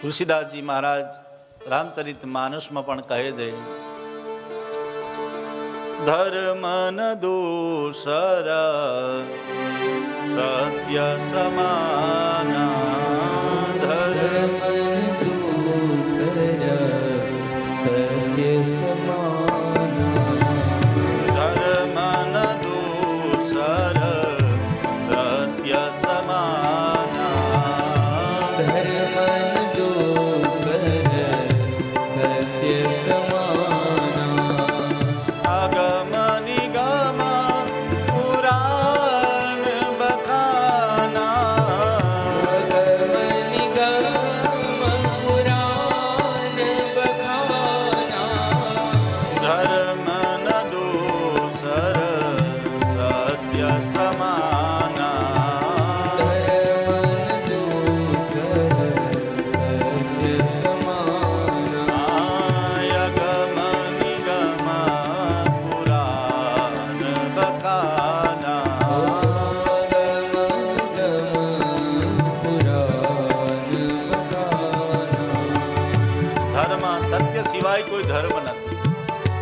તુલસીદાસજી મહારાજ રામચરિત માનસમાં પણ કહે છે, ધર્મ ન દૂસર, સત્ય સમાના, ધર્મ સત્ય સમાના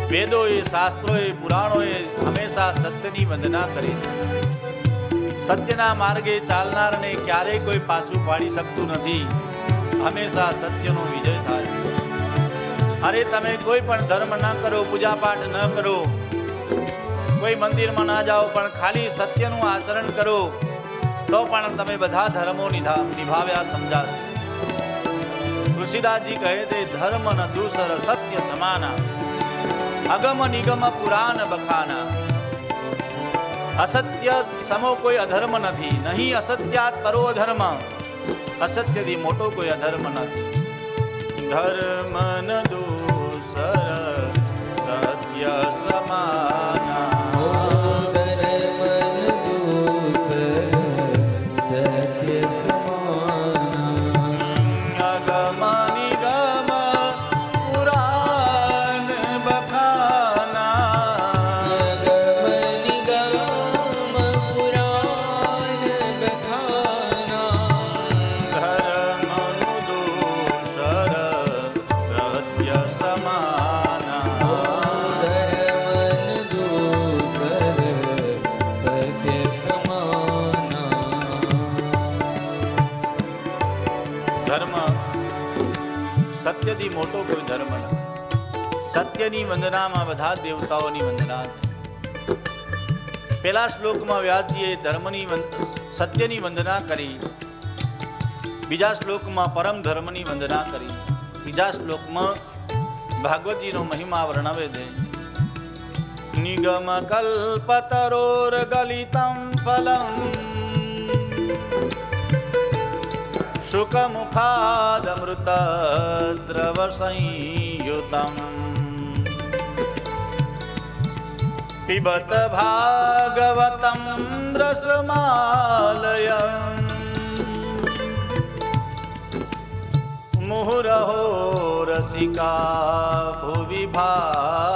નથી વેદો એ શાસ્ત્રો એ પુરાણો એ હંમેશા સત્યની વંદના કરી સત્યના માર્ગે ચાલનારને ક્યારેય કોઈ પાછું પાડી શકતું નથી. હંમેશા સત્યનો વિજય થાય અરે તમે કોઈ પણ ધર્મ ન કરો પૂજા પાઠ ન કરો, કોઈ મંદિરમાં ના જાઓ, પણ ખાલી સત્યનું આચરણ કરો, તો પણ તમે બધા ધર્મો નિભાવ્યા સમજાશે. તુલસીદાસજી કહે છે, ધર્મ ન દૂસર સત્ય સમાના અગમ નિગમ પુરાણ બખાના. અસત્ય સમો કોઈ અધર્મ નથી, નહીં અસત્યાત પરો અધર્મ. અસત્યથી મોટો કોઈ અધર્મ નથી. ધર્મ વંદનામાં બધા દેવતાઓની વંદના. પેલા શ્લોકમાં વ્યાસજીએ ધર્મની સત્યની વંદના કરી. બીજા શ્લોકમાં પરમ ધર્મની વંદના કરી. ત્રીજા શ્લોકમાં ભાગવતજીનો મહિમા વર્ણવે છે નિગમ કલ્પતરોર ગલિતમ ફલમ. શુકમુખાદમૃત દ્રવ સંયુતમ પિબત ભાગવતમ રસમાલયમ મુહુરહો રસિકા ભુવિ ભાવુકા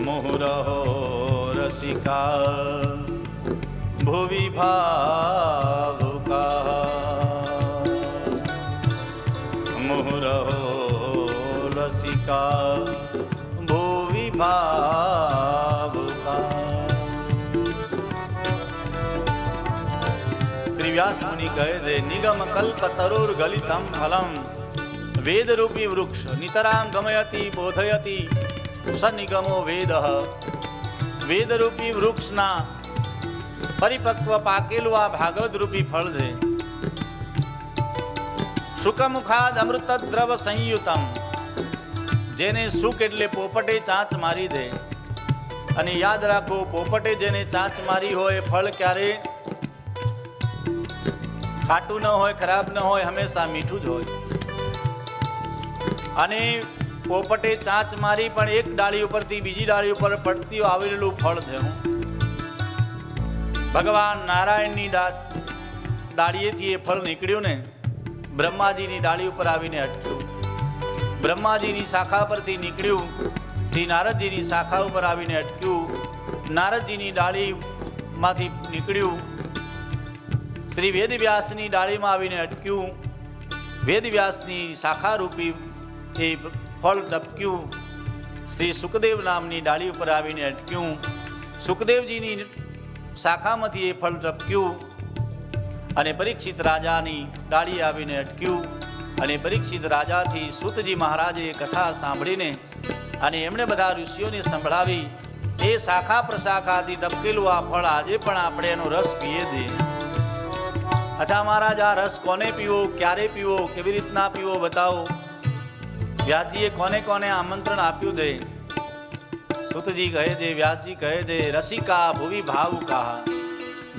મુહુરહો રસિકા વ્યાસ મુનિ કહે છે નિગમ કલ્પ તરુર ગલિતમ ફલમ વેદરૂપી વૃક્ષ નિતરામ ગમયતી બોધયતી સનિગમો વેદ વેદરૂપી વૃક્ષના પરિપક્વ પાકેલું આ ભાગવત રૂપી ફળ છે સુકમુખાદ અમૃત દ્રવ સંયુતમ જેને સુખ એટલે પોપટે ચાંચ મારી દે અને યાદ રાખો પોપટે જેને ચાંચ મારી હોય ફળ ક્યારે ખાટું ન હોય, ખરાબ ન હોય, હંમેશા મીઠું જ હોય. અને પોપટે ચાંચ મારી, પણ એક ડાળી ઉપરથી બીજી ડાળી ઉપર પડતી આવેલું ફળ થયું ભગવાન નારાયણની ડાળીએથી એ ફળ નીકળ્યું ને, બ્રહ્માજીની ડાળી ઉપર આવીને અટક્યું. બ્રહ્માજીની શાખા પરથી નીકળ્યું, શ્રી નારદજીની શાખા ઉપર આવીને અટક્યું. નારદજીની ડાળીમાંથી નીકળ્યું શ્રી વેદવ્યાસની ડાળીમાં આવીને અટક્યું. વેદવ્યાસની શાખારૂપી એ ફળ ટપક્યું શ્રી સુખદેવ નામની ડાળી ઉપર આવીને અટક્યું. સુખદેવજીની શાખામાંથી એ ફળ ટપક્યું અને પરીક્ષિત રાજાની ડાળી આવીને અટક્યું અને પરીક્ષિત રાજાથી સુતજી મહારાજે કથા સાંભળીને અને એમણે બધા ઋષિઓને સંભળાવી, એ શાખા પ્રશાખાથી ટપકેલું આ ફળ આજે પણ આપણે એનો રસ પીએ છીએ. અચ્છા મહારાજ, આ રસ કોને પીવો? ક્યારે પીવો? કેવી રીતના પીવો? બતાવો. વ્યાસજીએ કોને કોને આમંત્રણ આપ્યું દે? સુતજી કહે છે વ્યાસજી કહે છે રસિકા ભુવિ કહા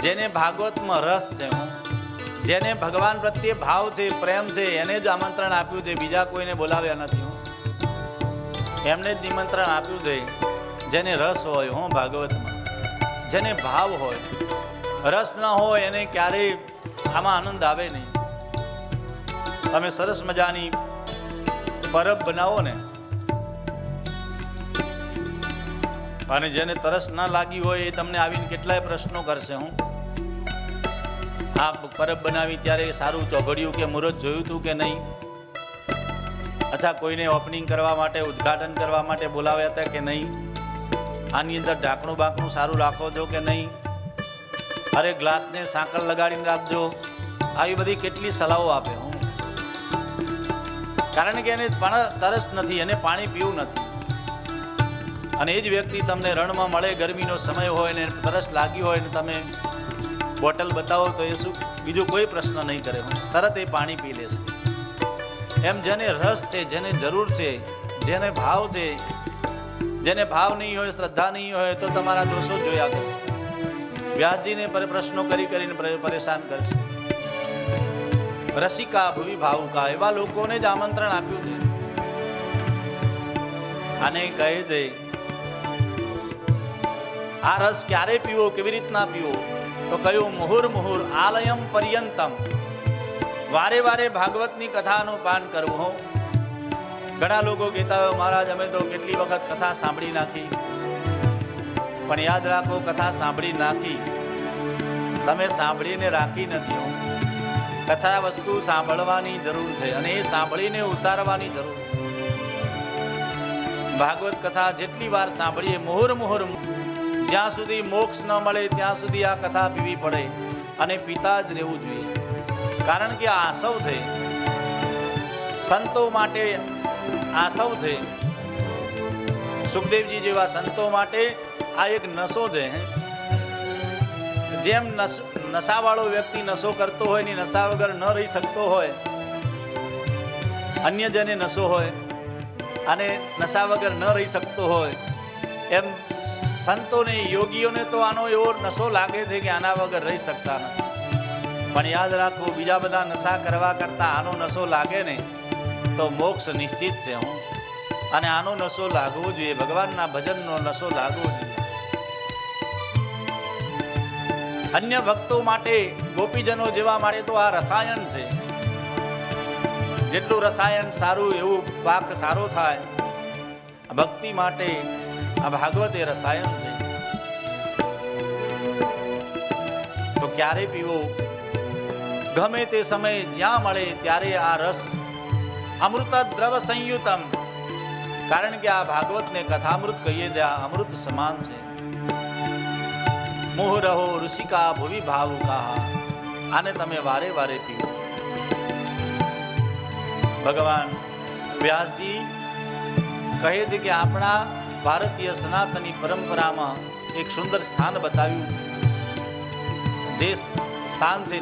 જેને ભાગવતમાં રસ છે, હું. જેને ભગવાન પ્રત્યે ભાવ છે, પ્રેમ છે, એને જ આમંત્રણ આપ્યું છે, બીજા કોઈને બોલાવ્યા નથી, હું. એમને જ નિમંત્રણ આપ્યું છે, જેને રસ હોય, હું ભાગવતમાં. જેને ભાવ હોય, રસ ન હોય, એને ક્યારેય આમાં આનંદ આવે નહીં. તમે સરસ મજાની પરબ બનાવો ને, અને જેને તરસ ના લાગી હોય એ તમને આવીને કેટલાય પ્રશ્નો કરશે હું. આ પરબ બનાવી ત્યારે સારું ચોઘડિયું કે મુહૂર્ત જોયું હતું કે નહીં? અચ્છા, કોઈને ઓપનિંગ કરવા માટે, ઉદ્ઘાટન કરવા માટે બોલાવ્યા હતા કે નહીં? આની અંદર ઢાંકણું બાંકણું સારું રાખો છો કે નહીં? અરે ગ્લાસને સાંકળ લગાડીને રાખજો. આવી બધી કેટલી સલાહો આપે હું. કારણ કે એને પણ તરસ નથી, એને પાણી પીવું નથી. અને એ જ વ્યક્તિ તમને રણમાં મળે, ગરમીનો સમય હોય ને તરસ લાગી હોય ને તમે બોટલ બતાવો તો એ શું, બીજું કોઈ પ્રશ્ન નહીં કરે હું. તરત એ પાણી પી લેશે. એમ જેને રસ છે, જેને જરૂર છે, જેને ભાવ છે, જેને ભાવ નહીં હોય, શ્રદ્ધા નહીં હોય, તો તમારા દોષો જોયા કરશે. વ્યાસજીને પર પ્રશ્નો કરી કરીને પરેશાન કરશે. રસિકા ભૂવિ ભાવુકા એવા લોકોને જ આમંત્રણ આપ્યું છે. અને કહે છે, આ રસ ક્યારે પીવો, કેવી રીતના પીવો? તો કયું મુહુર મુહુર આલયમ પર્યંતમ. વારે વારે ભાગવતની કથાનું પાન કરવું હો. ઘણા લોકો કહેતા હોય, મહારાજ, અમે તો કેટલી વખત કથા સાંભળી નાખી. પણ યાદ રાખો, કથા સાંભળી નાખી. તમે સાંભળીને રાખી નથી કથા વસ્તુ સાંભળવાની જરૂર છે અને એ સાંભળીને ઉતારવાની જરૂર ભાગવત કથા જેટલી વાર સાંભળીએ મોહર મોહર. જ્યાં સુધી મોક્ષ ન મળે, ત્યાં સુધી આ કથા પીવી પડે અને પિતા જ રહેવું જોઈએ. કારણ કે આ આસવ છે. સંતો માટે આસવ છે. સુખદેવજી જેવા સંતો માટે આ એક નશો છે. જેમ નશ, નશાવાળો વ્યક્તિ નશો કરતો હોય ને નશા વગર ન રહી શકતો હોય, અન્ય જેને નશો હોય, અને નશા વગર ન રહી શકતો હોય, એમ સંતોને, યોગીઓને તો આનો એવો નશો લાગે છે કે આના વગર રહી શકતા નથી પણ યાદ રાખો, બીજા બધા નશા કરવા કરતાં આનો નશો લાગે ને, તો મોક્ષ નિશ્ચિત છે, હું. અને આનો નશો લાગવો જોઈએ, ભગવાનના ભજનનો નશો લાગવો જોઈએ. અન્ય ભક્તો માટે, ગોપીજનો જેવા માટે તો આ રસાયણ છે. જેટલું રસાયણ સારું એવું પાક સારો થાય ભક્તિ માટે આ ભાગવત એ રસાયણ છે. તો ક્યારે પીવો? ગમે તે સમયે જ્યાં મળે ત્યારે આ રસ અમૃત દ્રવ સંયુતમ. કારણ કે આ ભાગવતને કથામૃત કહીએ આ અમૃત સમાન છે. મોહ રહો, ઋષિકા, ભુવિ ભાવુકા. આને તમે વારે વારે પીવો ભગવાન વ્યાસજી કહે છે કે આપણા ભારતીય સનાતની પરંપરામાં એક સુંદર સ્થાન બતાવ્યું. જે સ્થાન છે